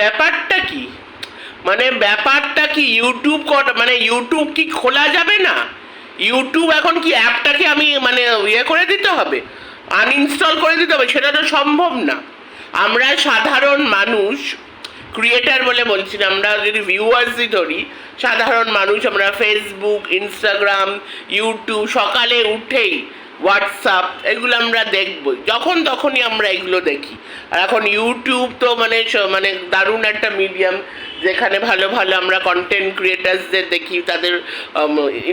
ব্যাপারটা কি? মানে ব্যাপারটা কি ইউটিউব কর মানে ইউটিউব কি খোলা যাবে না? ইউটিউব এখন কি অ্যাপটাকে আমি মানে ইয়ে করে দিতে হবে? আনইনস্টল করে দিতে হবে, সেটা তো সম্ভব না। আমরা সাধারণ মানুষ ক্রিয়েটার বলে বলছি না, আমরা যদি ভিউয়ার্সই ধরি, সাধারণ মানুষ আমরা ফেসবুক ইনস্টাগ্রাম ইউটিউব সকালে উঠেই হোয়াটসঅ্যাপ এগুলো আমরা দেখব যখন তখনই আমরা এগুলো দেখি। আর এখন ইউটিউব তো মানে মানে দারুণ একটা মিডিয়াম যেখানে ভালো ভালো আমরা কন্টেন্ট ক্রিয়েটার্সদের দেখি, তাদের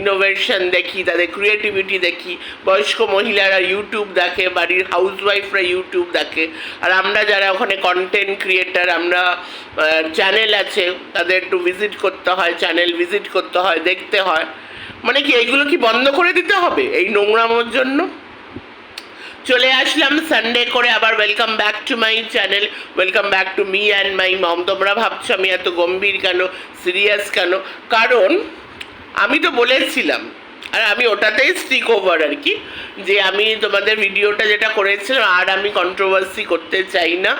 ইনোভেশন দেখি, তাদের ক্রিয়েটিভিটি দেখি। বয়স্ক মহিলারা ইউটিউব দেখে, বাড়ির হাউসওয়াইফরা ইউটিউব দেখে। আর আমরা যারা ওখানে কন্টেন্ট ক্রিয়েটার আমরা চ্যানেল আছে, তাদের একটু ভিজিট করতে হয় চ্যানেল ভিজিট করতে হয়, দেখতে হয়। মানে কি, এইগুলো কি বন্ধ করে দিতে হবে? এই নোংরামোর জন্য? চলে আসলাম সানডে করে আবার welcome back to my channel welcome back to me and my mom তোমরা ভাবছ আমি এত গম্ভীর কেন সিরিয়াস কেন? কারণ, আমি তো বলেছিলাম আর আমি ওটাতেই স্টিক ওভার আর কি, যে আমি তোমাদের ভিডিওটা যেটা করেছিলাম, আর আমি কন্ট্রোভার্সি করতে চাই না,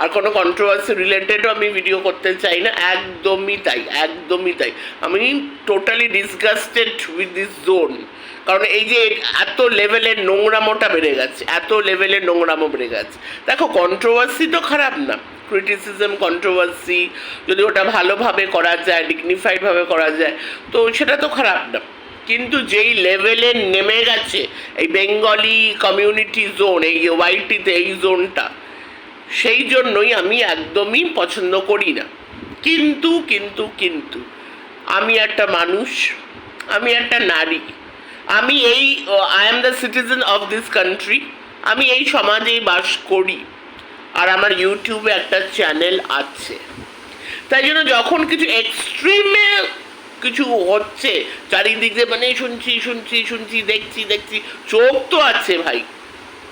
আর কোনো কন্ট্রোভার্সি রিলেটেডও আমি ভিডিও করতে চাই না, একদমই তাই একদমই তাই। আমি totally disgusted with this zone কারণ এই যে এত লেভেলের নোংরামোটা বেড়ে গেছে, এত লেভেলের নোংরামো বেড়ে গেছে। দেখো কন্ট্রোভার্সি তো খারাপ না ক্রিটিসিজম কন্ট্রোভার্সি যদি ওটা ভালোভাবে করা যায় ডিগনিফাইডভাবে করা যায়, তো সেটা তো খারাপ না। কিন্তু যেই লেভেলে নেমে গেছে, এই বেঙ্গলি কমিউনিটি জোন এই ওয়াইটিতে এই জোনটা সেই জন্যই আমি একদমই পছন্দ করি না। কিন্তু কিন্তু কিন্তু, আমি একটা মানুষ, আমি একটা নারী, আমি এই I am the citizen of this country আমি এই সমাজেই বাস করি, আর আমার ইউটিউবে একটা চ্যানেল আছে। তাই জন্য যখন কিছু এক্সট্রিমে কিছু হচ্ছে। চারিদিকে মানে শুনছি শুনছি শুনছি, দেখছি দেখছি। চোখ তো আছে ভাই।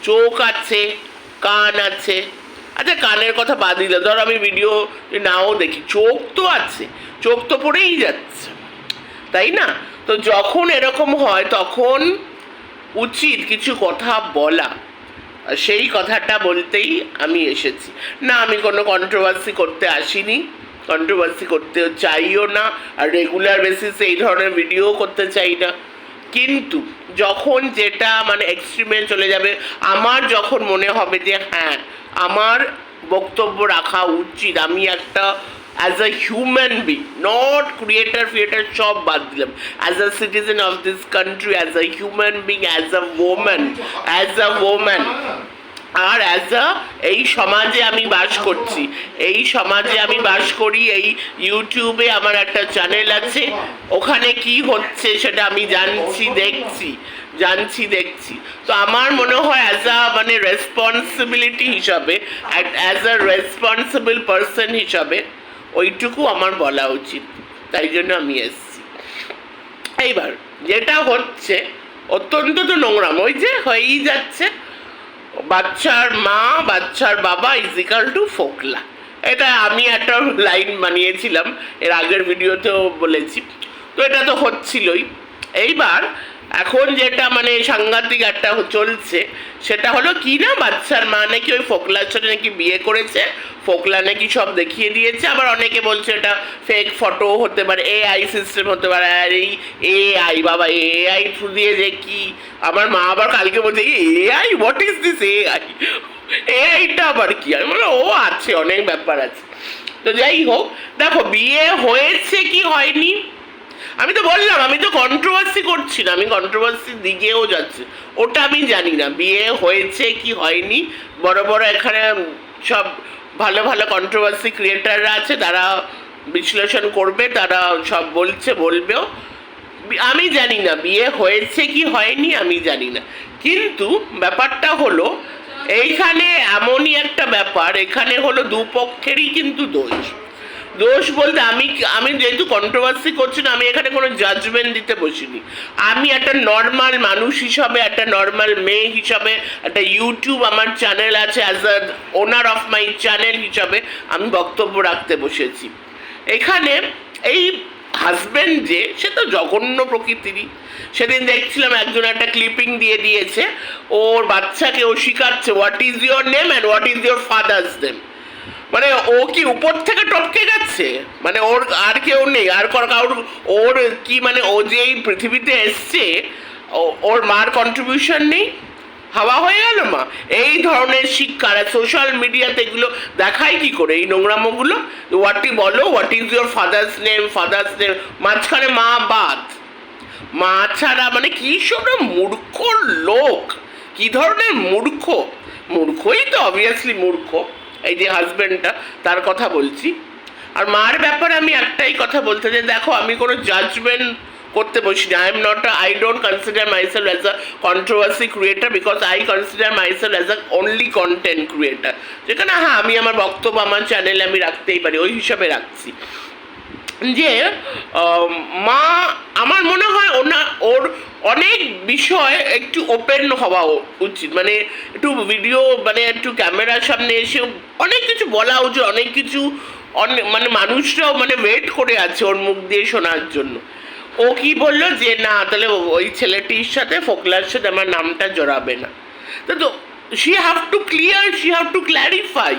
চোখ আছে, কান আছে। আচ্ছা কানের কথা বাদ দিলে ধর আমি ভিডিও নাও দেখি। চোখ তো আছে। চোখ তো পড়েই যাচ্ছে। তাই না? তো যখন এরকম হয়, তখন উচিত কিছু কথা বলা। সেই কথাটা বলতেই আমি এসেছি। না, আমি কোনো কন্ট্রোভার্সি করতে আসিনি। কন্ট্রোভার্সি করতে চাইও না, আর রেগুলার বেসিসে এই ধরনের ভিডিও করতে চাই না। কিন্তু যখন যেটা মানে এক্সট্রিমে চলে যাবে, আমার যখন মনে হবে যে হ্যাঁ আমার বক্তব্য রাখা উচিত, আমি একটা as a human being not creator ফিয়েটার সব বাদ দিলাম। As a citizen of this country as a human being as a woman as a woman R as a এই সমাজে আমি বাস করছি। এই সমাজে আমি বাস করি, এই ইউটিউবে আমার একটা চ্যানেল আছে। ওখানে কি হচ্ছে সেটা আমি জানছি, দেখছি জানছি, দেখছি। তো আমার মনে হয় অ্যাজ আ মানে রেসপন্সিবিলিটি হিসাবে অ্যাজ আ রেসপন্সিবল পার্সন হিসাবে, ওইটুকু আমার বলা উচিত। তাই জন্য আমি এসছি। এইবার, যেটা হচ্ছে, অত্যন্ত তো নোংরাম, ওই যে হয়েই যাচ্ছে। বাচ্চার মা, বাচ্চার বাবা ইজিক্যাল টু ফোকলা। এটা আমি একটা লাইন বানিয়েছিলাম, এর আগের ভিডিওতেও বলেছি। তো এটা তো হচ্ছিলই। এইবার এখন যেটা মানে সাংঘাতিক একটা চলছে, সেটা হলো কি না বাচ্চার মা নাকি ওই ফোকলার সাথে নাকি বিয়ে করেছে, ফোকলা নাকি সব দেখিয়ে দিয়েছে, আবার অনেকে বলছে এটা ফেক ফটো হতে পারে এআই সিস্টেম হতে পারে, আর এই এআই বাবা এআই থ্রু দিয়ে যে কি? আমার মা আবার কালকে বলছে AI what is this A AI এআইটা আবার কি? আমি বলে ও আছে, অনেক ব্যাপার আছে। তো যাই হোক, দেখো বিয়ে হয়েছে কি হয়নি? আমি তো বললাম, আমি তো কন্ট্রোভার্সি করছি না, আমি কন্ট্রোভার্সির দিকেও যাচ্ছি। ওটা আমি জানি না, বিয়ে হয়েছে কি হয়নি, বড় বড় এখানে সব ভালো ভালো কন্ট্রোভার্সি ক্রিয়েটাররা আছে, তারা বিশ্লেষণ করবে, তারা সব বলছে, বলবেও। আমি জানি না, বিয়ে হয়েছে কি হয়নি, আমি জানি না। কিন্তু ব্যাপারটা হলো, এইখানে এমনই একটা ব্যাপার, এখানে হলো দুপক্ষেরই কিন্তু দোষ। দোষ বলতে আমি আমি যেহেতু কন্ট্রোভার্সি করছি না, আমি এখানে কোনো জাজমেন্ট দিতে বসিনি। আমি একটা নর্মাল মানুষ হিসাবে, একটা নর্মাল মেয়ে হিসাবে, একটা ইউটিউব আমার চ্যানেল আছে as a owner of my channel হিসাবে আমি বক্তব্য রাখতে বসেছি। এখানে এই হাজব্যান্ড যে, সে তো জঘন্য প্রকৃতিরই। সেদিন দেখছিলাম একজন একটা ক্লিপিং দিয়ে দিয়েছে, ওর বাচ্চাকে ও শিখাচ্ছে what is your name and what is your father's name মানে ও কি উপর থেকে টপকে গেছে মানে ওর আর কেউ নেই। আর কার- কারোর ওর কি মানে ও যে এই পৃথিবীতে এসছে ওর মার কন্ট্রিবিউশন নেই? হাওয়া হয়ে গেল মা। এই ধরনের শিক্ষা সোশ্যাল মিডিয়াতে এগুলো দেখায় কি করে? এই নোংরামোগুলো? হোয়াটই বলো what is your father's name father's name মাঝখানে মা বাদ। মা ছাড়া মানে কি সব মূর্খ লোক? কি ধরনের মূর্খ? মূর্খই তো অবভিয়াসলি মূর্খ। এই যে হাজব্যান্ডটা তার কথা বলছি। আর মার ব্যাপারে আমি একটাই কথা বলতে যে দেখো আমি কোনো জাজমেন্ট করতে বসি না I am not I don't consider myself as a controversy creator because I consider myself as a only content creator যেখানে হ্যাঁ আমি আমার বক্তব্য, আমার চ্যানেলে আমি রাখতেই পারি, ওই হিসাবে রাখছি। যে মা, আমার মনে হয় ওনা, ওর অনেক বিষয় একটু ওপেন হওয়া উচিত। মানে একটু ভিডিও মানে একটু ক্যামেরার সামনে এসে অনেক কিছু বলা উচিত অনেক কিছু অনেক মানে মানুষরাও মানে ওয়েট করে আছে ওর মুখ দিয়ে শোনার জন্য। ও কি বলল যে, না, তাহলে ওই ছেলেটির সাথে ফোকলার সাথে আমার নামটা জড়াবে না। তো she have to clear she have to clarify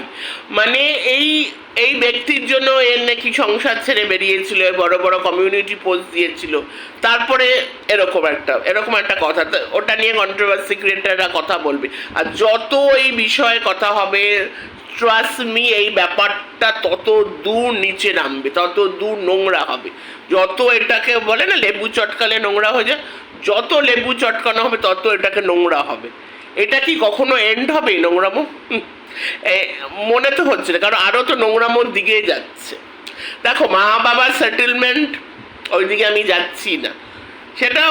মানে এই এই ব্যক্তির জন্য এর নাকি সংসার ছেড়ে বেরিয়েছিল বড় বড় কমিউনিটি পোস্ট দিয়েছিল। তারপরে এরকম একটা এরকম একটা কথা। ওটা নিয়ে কন্ট্রোভার্সি ক্রিয়েটাররা কথা বলবে। আর যত এই বিষয়ে কথা হবে ট্রাস্ট মি এই ব্যাপারটা তত দূর নিচে নামবে, তত দূর নোংরা হবে। যত এটাকে বলে না, লেবু চটকালে নোংরা হয়ে যায়, যত লেবু চটকানো হবে, তত এটাকে নোংরা হবে। এটা কি কখনো এন্ড হবে নোংরামো? মনে তো হচ্ছে না, কারণ আরও তো নোংরামোর দিকে যাচ্ছে। দেখো মা বাবার সেটেলমেন্ট ওইদিকে আমি যাচ্ছি না। সেটা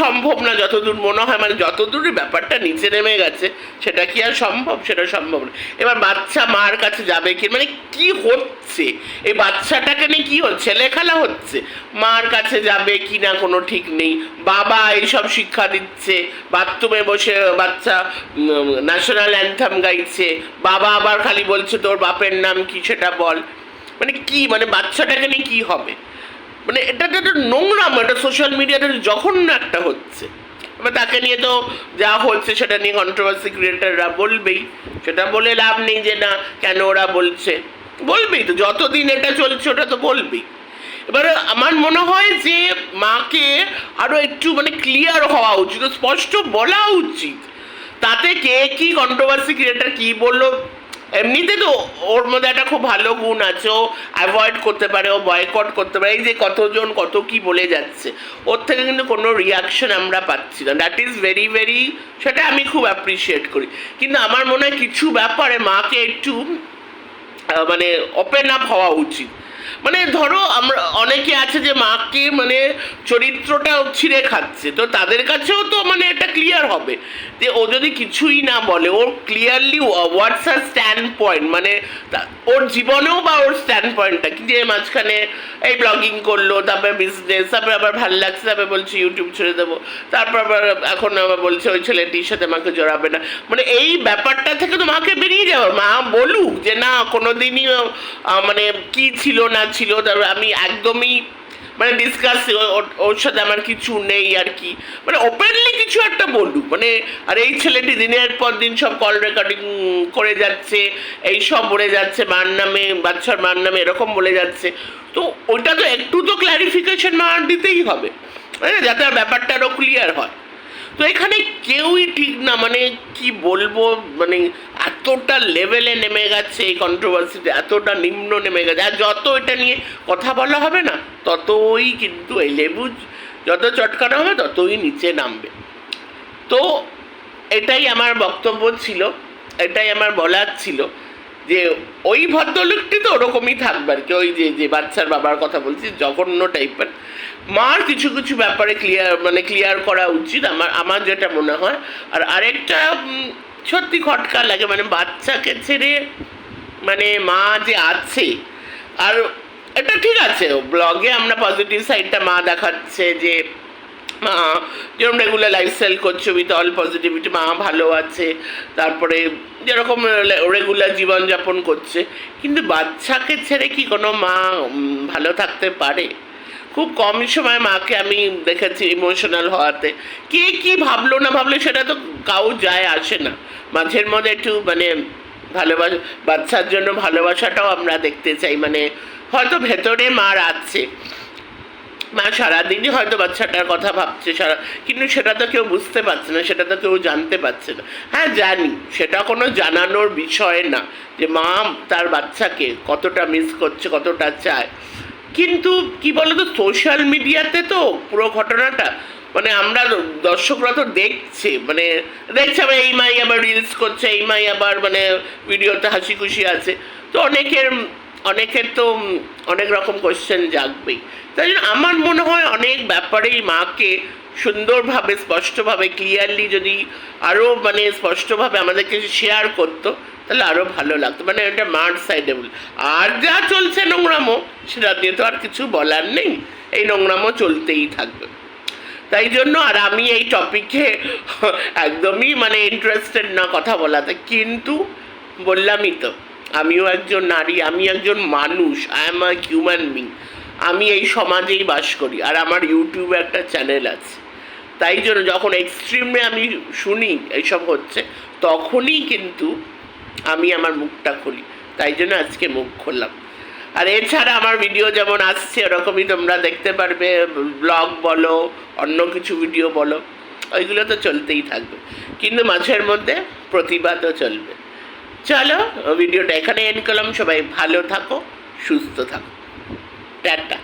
সম্ভব না, যতদূর মনে হয় মানে যতদূর ব্যাপারটা নিচে নেমে গেছে, সেটা কি আর সম্ভব, সেটা সম্ভব না। এবার বাচ্চা মার কাছে যাবে কি মানে কি হচ্ছে? এই বাচ্চাটাকে নিয়ে কি হচ্ছে? লেখালা হচ্ছে? মার কাছে যাবে কি না, কোনো ঠিক নেই। বাবা এইসব শিক্ষা দিচ্ছে, বাথরুমে বসে বাচ্চা ন্যাশনাল অ্যান্থাম গাইছে, বাবা আবার খালি বলছে, তোর বাপের নাম কি সেটা বল? মানে কি মানে বাচ্চাটাকে নিয়ে কি হবে? মানে এটা একটা নোংরাম এটা সোশ্যাল মিডিয়াতে জঘন্য একটা হচ্ছে। এবার তাকে নিয়ে তো যা হচ্ছে সেটা নিয়ে কন্ট্রোভার্সি ক্রিয়েটাররা বলবেই। সেটা বলে লাভ নেই যে না, কেন ওরা বলছে? বলবেই তো, যতদিন এটা চলছে ওটা তো বলবেই। এবার আমার মনে হয় যে মাকে আরও একটু মানে ক্লিয়ার হওয়া উচিত, স্পষ্ট বলা উচিত। তাতে কে কি কন্ট্রোভার্সি ক্রিয়েটার কি বলল এমনিতে তো ওর মধ্যে একটা খুব ভালো গুণ আছে। ও অ্যাভয়েড করতে পারে, ও বয়কট করতে পারে। এই যে কতজন কত কি বলে যাচ্ছে, ওর থেকে কিন্তু কোনো রিয়াকশন আমরা পাচ্ছি না। দ্যাট ইজ ভেরি ভেরি সেটা আমি খুব অ্যাপ্রিসিয়েট করি। কিন্তু আমার মনে হয় কিছু ব্যাপারে মাকে একটু মানে ওপেন আপ হওয়া উচিত। মানে ধরো আমরা, অনেকে আছে যে মাকে মানে চরিত্রটা ছিঁড়ে খাচ্ছে, তো তাদের কাছেও তো মানে এটা ক্লিয়ার হবে যে ও যদি কিছুই না বলে, ওর clearly what's her standpoint মানে ওর জীবনেও বা ওর স্ট্যান্ড পয়েন্টটা কি? যে মাঝখানে এই ব্লগিং করল, তারপরে বিজনেস তারপরে আবার ভালো লাগছে, তারপরে বলছে ইউটিউব ছেড়ে দেবো, তারপর আবার এখন আবার বলছে ওই ছেলেটির সাথে আমাকে জড়াবে না। মানে এই ব্যাপারটা থেকে তো মাকে বেরিয়ে যাওয়ার মা বলুক যে না, কোনোদিনই মানে কি ছিল না ছিল, তারপর আমি একদমই মানে ডিসকাস ওর সাথে আমার কিছু নেই আর কি। মানে ওপেনলি কিছু একটা বলুক মানে আর এই ছেলেটি দিনের পর দিন সব কল রেকর্ডিং করে যাচ্ছে, এই সব বলে যাচ্ছে, মার নামে, বাচ্চার মার নামে এরকম বলে যাচ্ছে। তো ওইটা তো একটু তো ক্ল্যারিফিকেশন মার দিতেই হবে। যাতে ব্যাপারটা আরও ক্লিয়ার হয়। তো এখানে কেউই ঠিক না মানে কি বলব মানে এতটা লেভেলে নেমে গেছে এই কন্ট্রোভার্সিতে এতটা নিম্ন নেমে গেছে। আর যত এটা নিয়ে কথা বলা হবে না, ততই কিন্তু এই লেবু যত চটকানো হবে, ততই নিচে নামবে। তো এটাই আমার বক্তব্য ছিল, এটাই আমার বলার ছিল যে ওই ভদ্রলোকটি তো ওরকমই থাকবে আর কি, ওই যে যে বাচ্চার বাবার কথা বলছি, জঘন্য টাইপের মার কিছু কিছু ব্যাপারে ক্লিয়ার মানে ক্লিয়ার করা উচিত, আমার আমার যেটা মনে হয়। আর আরেকটা সত্যি খটকা লাগে মানে বাচ্চাকে ছেড়ে মানে মা যে আছে, আর এটা ঠিক আছে ব্লগে আমরা পজিটিভ সাইডটা মা দেখাচ্ছে যে, মা, যেরকম রেগুলার লাইফস্টাইল করছে উইথ অল পজিটিভিটি মা ভালো আছে, তারপরে যেরকম রেগুলার জীবনযাপন করছে, কিন্তু বাচ্চাকে ছেড়ে কি কোনো মা ভালো থাকতে পারে? খুব কম সময় মাকে আমি দেখেছি ইমোশনাল হওয়াতে। কে কি ভাবলো না ভাবলো সেটা তো কাউ যায় আসে না। মাঝের মধ্যে একটু মানে ভালোবাসা, বাচ্চার জন্য ভালোবাসাটাও আমরা দেখতে চাই। মানে হয়তো ভেতরে মার আছে মা সারাদিনই হয়তো বাচ্চাটার কথা ভাবছে, সারা, কিন্তু সেটা তো কেউ বুঝতে পারছে না, সেটা তো কেউ জানতে পারছে না। হ্যাঁ জানি, সেটা কোনো জানানোর বিষয় না যে মা তার বাচ্চাকে কতটা মিস করছে, কতটা চায়। কিন্তু কি বলতো সোশ্যাল মিডিয়াতে তো পুরো ঘটনাটা মানে আমরা দর্শকরা তো দেখছে মানে দেখছে আবার এই মাই আবার রিলস করছে, এই মাই আবার মানে ভিডিওতে হাসি খুশি আছে। তো অনেকের অনেকের তো অনেক রকম কোয়েশ্চেন জাগবেই। তাই জন্য আমার মনে হয় অনেক ব্যাপারেই মাকে সুন্দরভাবে, স্পষ্টভাবে ক্লিয়ারলি যদি আরও মানে স্পষ্টভাবে আমাদেরকে শেয়ার করতো, তাহলে আরও ভালো লাগতো। মানে এটা মার সাইডে আর যা চলছে নোংরামো, সেটা নিয়ে তো আর কিছু বলার নেই। এই নোংরামো চলতেই থাকবে। তাই জন্য আর আমি এই টপিকে একদমই মানে ইন্টারেস্টেড না কথা বলাতে। কিন্তু বললামই তো। আমিও একজন নারী, আমি একজন মানুষ I am a human being আমি এই সমাজেই বাস করি, আর আমার ইউটিউবে একটা চ্যানেল আছে। তাই জন্য যখন এক্সট্রিমে আমি শুনি এইসব হচ্ছে, তখনই কিন্তু আমি আমার মুখটা খুলি। তাই জন্য আজকে মুখ খুললাম। আর এছাড়া আমার ভিডিও যেমন আসছে, ওরকমই তোমরা দেখতে পারবে ব্লগ বলো, অন্য কিছু ভিডিও বলো, ওইগুলো তো চলতেই থাকবে। কিন্তু মাঝের মধ্যে প্রতিবাদও চলবে। চলো ভিডিওটা এখানে এন্ড করলাম। সবাই ভালো থাকো সুস্থ থাকো। টাটা।